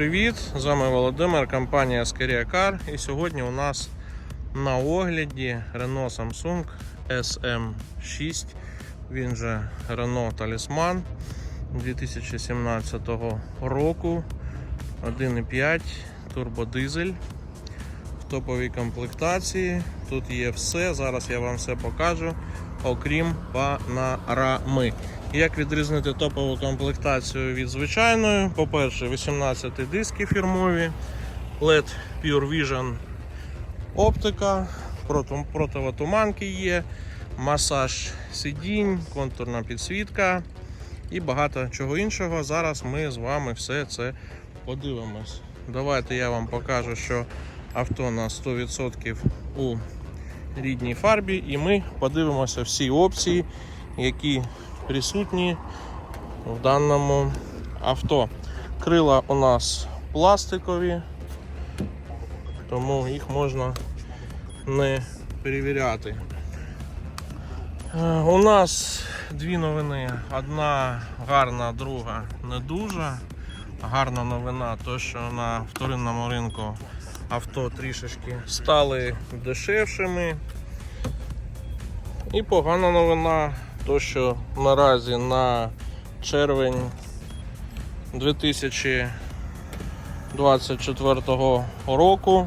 привіт! З вами Володимир, компанія Car. І сьогодні у нас на огляді Renault Samsung SM6. Він же Renault Talisman 2017 року. 1,5 турбодизель в топовій комплектації. Тут є все. Зараз я вам все покажу, окрім панорами. Як відрізнити топову комплектацію від звичайної? По-перше, 18 диски фірмові, LED Pure Vision оптика, проти- противотуманки є, масаж сидінь, контурна підсвітка і багато чого іншого. Зараз ми з вами все це подивимось. Давайте я вам покажу, що авто на 100% у рідній фарбі, і ми подивимося всі опції, які присутні в даному авто. Крила у нас пластикові, тому їх можна не перевіряти. Е, У нас дві новини. Одна гарна, друга не дуже. Гарна новина, то що на вторинному ринку авто трішечки стали дешевшими. І погана новина, то що наразі на червень 2024 року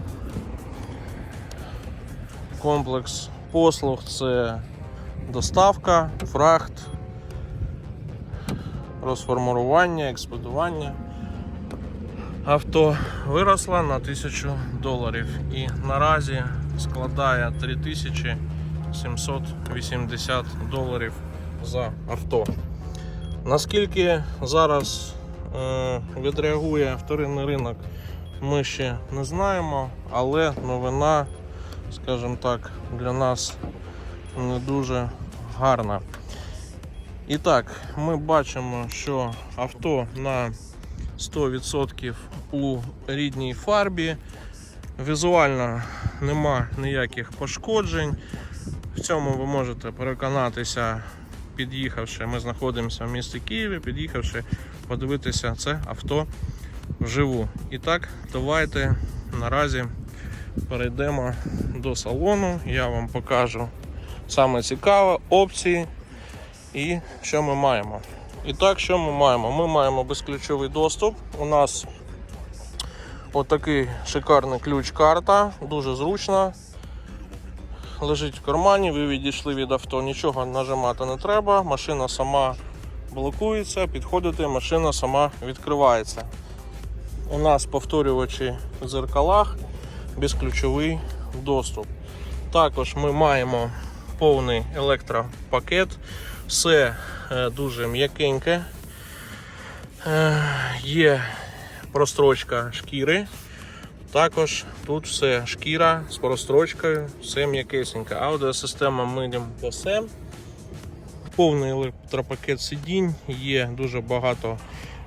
комплекс послуг це доставка, фрахт, розформування, експедування. Авто виросла на 1000 доларів і наразі складає 3780 доларів за авто. Наскільки зараз е, відреагує вторинний ринок, ми ще не знаємо, але новина, скажімо так, для нас не дуже гарна. І так, ми бачимо, що авто на 100% у рідній фарбі. Візуально нема ніяких пошкоджень. В цьому ви можете переконатися, під'їхавши. Ми знаходимося в місті Києві, під'їхавши подивитися це авто вживу. І так, давайте наразі перейдемо до салону. Я вам покажу саме цікаве опції і що ми маємо. І так, що ми маємо? Ми маємо безключовий доступ. У нас отакий шикарний ключ-карта, дуже зручна. Лежить в кармані, ви відійшли від авто, нічого нажимати не треба, машина сама блокується, підходите, машина сама відкривається. У нас повторювачі в дзеркалах, безключовий доступ. Також ми маємо повний електропакет, все е, дуже м'якеньке. Е, Є прострочка шкіри. Також тут все шкіра з прострочкою, все м'якесеньке. Аудіосистема Medium BSM. Повний електропакет сидінь, є дуже багато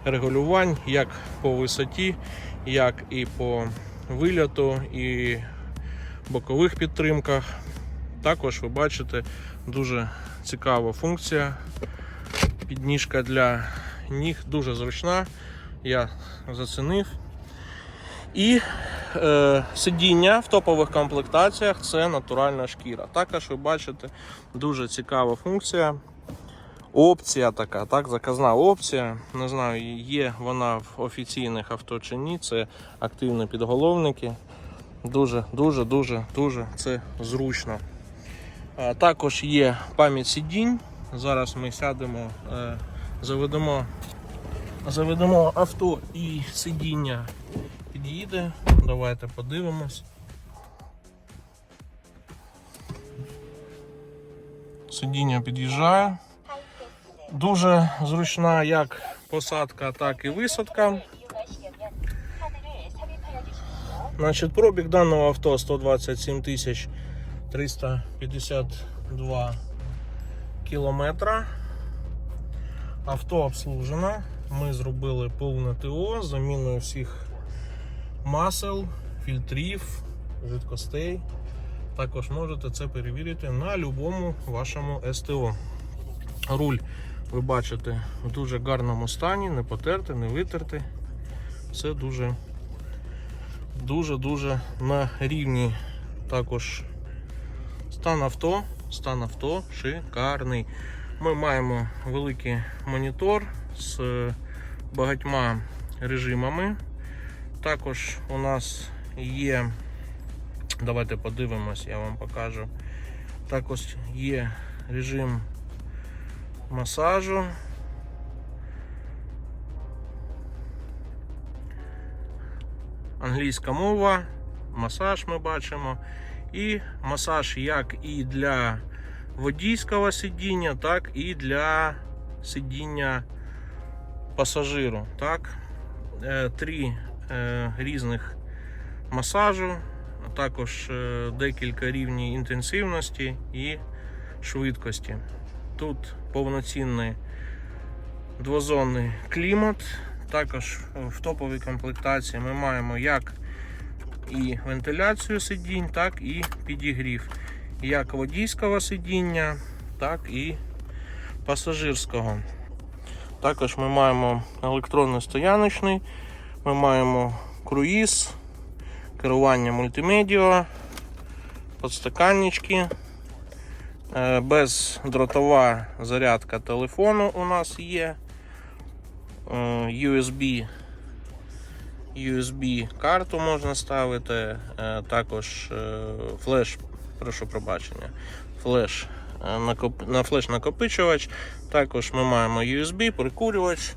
регулювань, як по висоті, як і по вильоту, і бокових підтримках. Також ви бачите дуже цікава функція. Підніжка для ніг дуже зручна. Я зацінив. І сидіння в топових комплектаціях це натуральна шкіра. Також ви бачите дуже цікава функція. Опція така, так, заказна опція. Не знаю, є вона в офіційних авто чи ні. Це активні підголовники. Дуже, дуже, дуже, дуже це зручно. Також є пам'ять сидінь. Зараз ми сядемо, е, заведемо, заведемо авто і сидіння під'їде. Давайте подивимось. Сидіння під'їжджає. Дуже зручна як посадка, так і висадка. Значить, пробіг даного авто 127 тисяч 352 кілометра. Авто обслужено. Ми зробили повне ТО заміною всіх масел, фільтрів, жидкостей. Також можете це перевірити на будь-якому вашому СТО. Руль ви бачите в дуже гарному стані, не потерти, не витерти. Все дуже дуже-дуже на рівні. Також стан авто, стан авто шикарний. Ми маємо великий монітор з багатьма режимами. Також у нас є, давайте подивимось, я вам покажу. Також є режим масажу. Англійська мова, масаж ми бачимо. І масаж як і для водійського сидіння, так і для сидіння пасажиру. Так? Е, Три різних масажу, а також е, декілька рівнів інтенсивності і швидкості. Тут повноцінний двозонний клімат. Також в топовій комплектації ми маємо як і вентиляцію сидінь, так і підігрів. Як водійського сидіння, так і пасажирського. Також ми маємо електронний стояночний, ми маємо круїз, керування мультимедіа, подстаканнички, е, бездротова зарядка телефону у нас є. Е, USB USB карту можна ставити, е, також флеш, прошу пробачення, флеш на флеш накопичувач. Також ми маємо USB, прикурювач.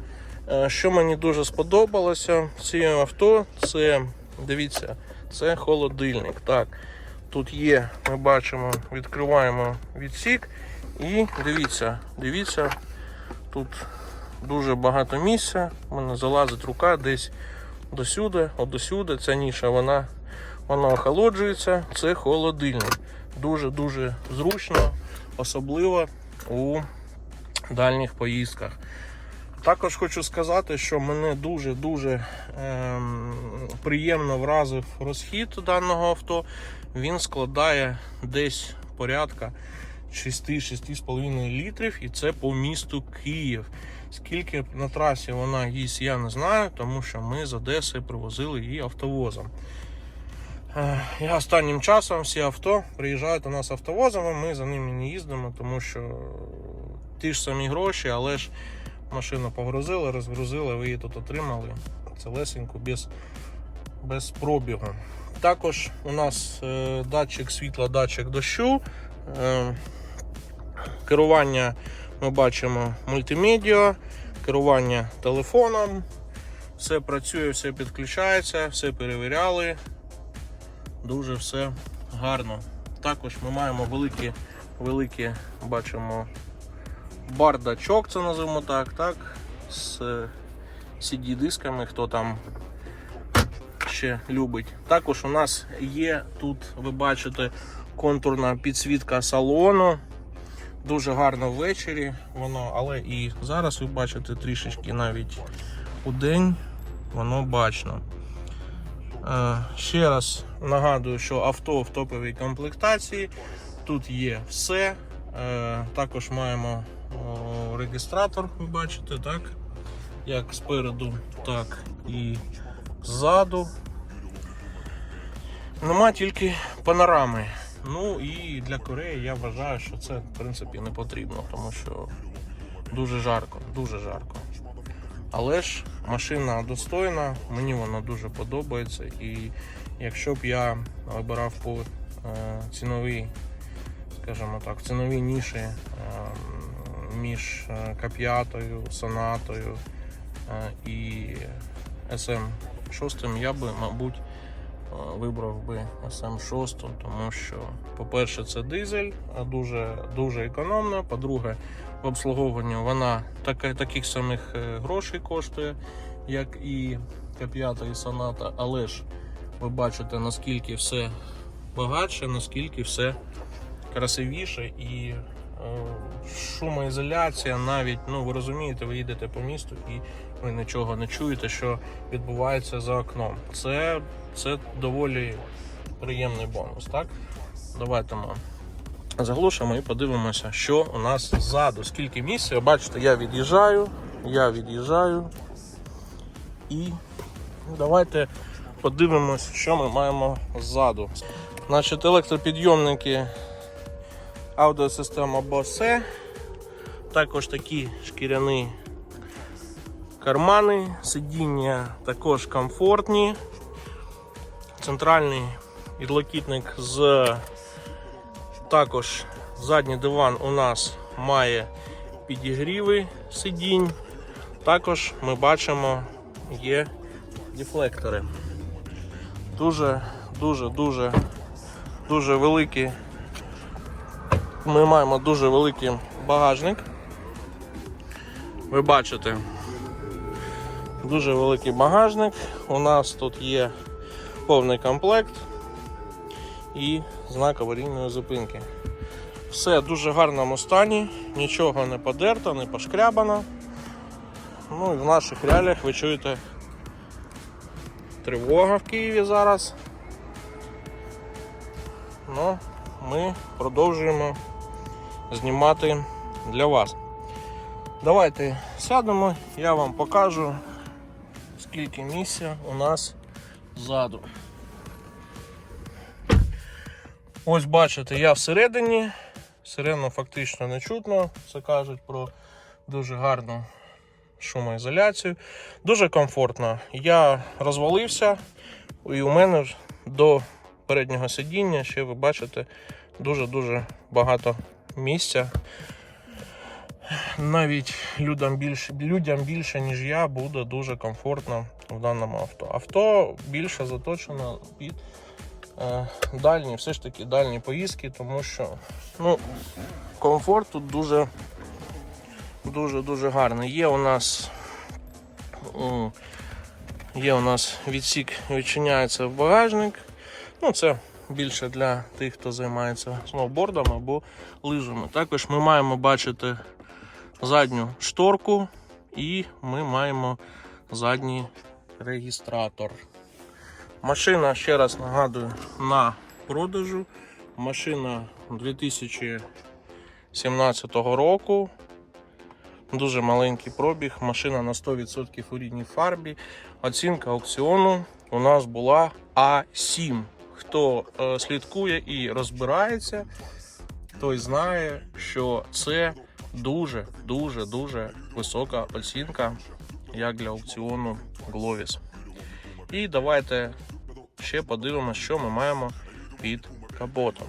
Е, Що мені дуже сподобалося в авто, це дивіться, це холодильник. Так, тут є, ми бачимо, відкриваємо відсік і дивіться, дивіться, тут дуже багато місця. У мене залазить рука десь досюди, от досюди. Ця ніша вона, вона охолоджується. Це холодильник. Дуже-дуже зручно, особливо у дальніх поїздках. Також хочу сказати, що мене дуже-дуже ем, приємно вразив розхід даного авто. Він складає десь порядка 6-6,5 літрів, і це по місту Київ. Скільки на трасі вона їсть, я не знаю, тому що ми з Одеси привозили її автовозом. Е, І останнім часом всі авто приїжджають у нас автовозами, ми за ними не їздимо, тому що ті ж самі гроші, але ж машину погрузили, розгрузили, ви її тут отримали. Целесеньку без, без пробігу. Також у нас е, датчик світла, датчик дощу. Е, керування ми бачимо мультимедіа, керування телефоном. Все працює, все підключається, все перевіряли. Дуже все гарно. Також ми маємо великі, великі бачимо бардачок, це називаємо так, так, з CD-дисками, хто там ще любить. Також у нас є тут, ви бачите, контурна підсвітка салону. Дуже гарно ввечері воно, але і зараз ви бачите трішечки навіть у день воно бачно. Е, Ще раз нагадую, що авто в топовій комплектації. Тут є все. Е, Також маємо о, реєстратор, ви бачите, так? Як спереду, так і ззаду. Нема тільки панорами. Ну і для Кореї я вважаю, що це в принципі не потрібно, тому що дуже жарко, дуже жарко. Але ж машина достойна, мені вона дуже подобається. І якщо б я вибирав по е, ціновій, скажімо так, ціновій ніші е, між е, Кап'ятою, Сонатою е, і SM6, я би, мабуть, е, вибрав би SM6, тому що, по-перше, це дизель, дуже, дуже економно. По-друге, в обслуговуванні вона така, таких самих грошей коштує, як і К5 і Соната, але ж ви бачите, наскільки все багатше, наскільки все красивіше і шумоізоляція навіть, ну ви розумієте, ви їдете по місту і ви нічого не чуєте, що відбувається за окном. Це, це доволі приємний бонус, так? Давайте ми заглушимо і подивимося, що у нас ззаду. Скільки місця. Бачите, я від'їжджаю, я від'їжджаю і Давайте подивимось, що ми маємо ззаду. Значить, електропідйомники аудіосистема Bose. Також такі шкіряні кармани, сидіння також комфортні. Центральний підлокітник з також задній диван у нас має підігріви сидінь. Також ми бачимо є дефлектори. Дуже, дуже, дуже, дуже великі. Ми маємо дуже великий багажник. Ви бачите, дуже великий багажник. У нас тут є повний комплект і знак аварійної зупинки. Все в дуже гарному стані, нічого не подерто, не пошкрябано. Ну і в наших реаліях ви чуєте тривога в Києві зараз. Ну, ми продовжуємо знімати для вас. Давайте сядемо, я вам покажу, скільки місця у нас ззаду. Ось бачите, я всередині, сирену фактично не чутно, це кажуть про дуже гарну шумоізоляцію. Дуже комфортно. Я розвалився, і у мене до переднього сидіння ще ви бачите дуже-дуже багато місця. Навіть людям більше, людям більше, ніж я, буде дуже комфортно в даному авто. Авто більше заточено під е, дальні, все ж таки дальні поїздки, тому що ну, комфорт тут дуже дуже дуже гарний. Є у нас є у нас відсік, відчиняється в багажник. Ну, це більше для тих, хто займається сноубордом або лижами. Також ми маємо бачити задню шторку і ми маємо задній регістратор. Машина, ще раз нагадую, на продажу. Машина 2017 року. Дуже маленький пробіг, машина на 100% у рідній фарбі. Оцінка аукціону у нас була А7. Хто е, слідкує і розбирається, той знає, що це дуже, дуже, дуже висока оцінка, як для аукціону Glovis. І давайте ще подивимося, що ми маємо під капотом.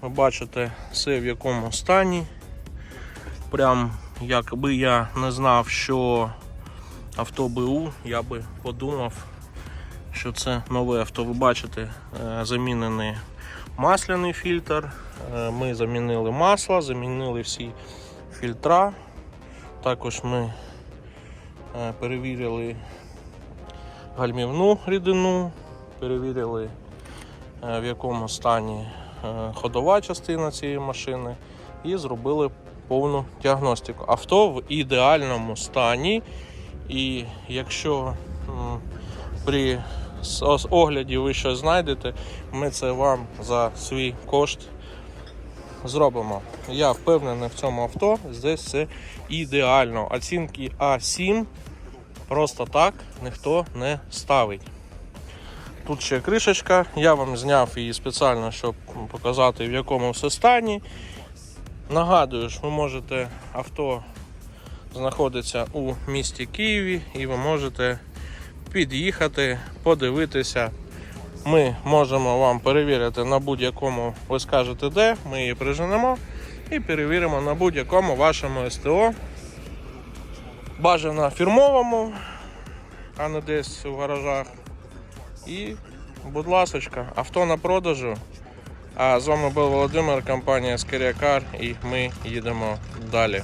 Ви бачите все в якому стані. Прям якби я не знав, що авто БУ, я би подумав, що це нове авто. Ви бачите, е, замінений масляний фільтр. Е, Ми замінили масло, замінили всі фільтра. Також ми е, перевірили гальмівну рідину, перевірили в якому стані ходова частина цієї машини і зробили повну діагностику. Авто в ідеальному стані, і якщо при с- ос- огляді ви щось знайдете, ми це вам за свій кошт зробимо. Я впевнений в цьому авто, здесь все ідеально. Оцінки А7 просто так ніхто не ставить. Тут ще кришечка, я вам зняв її спеціально, щоб показати в якому все стані. Нагадую, що ви можете авто знаходиться у місті Києві і ви можете під'їхати, подивитися. Ми можемо вам перевірити на будь-якому, ви скажете де, ми її приженемо і перевіримо на будь-якому вашому СТО. Бажано фірмовому, а не десь в гаражах. І, будь ласочка, авто на продажу. А з вами був Володимир, компанія Скорякар, і ми їдемо далі.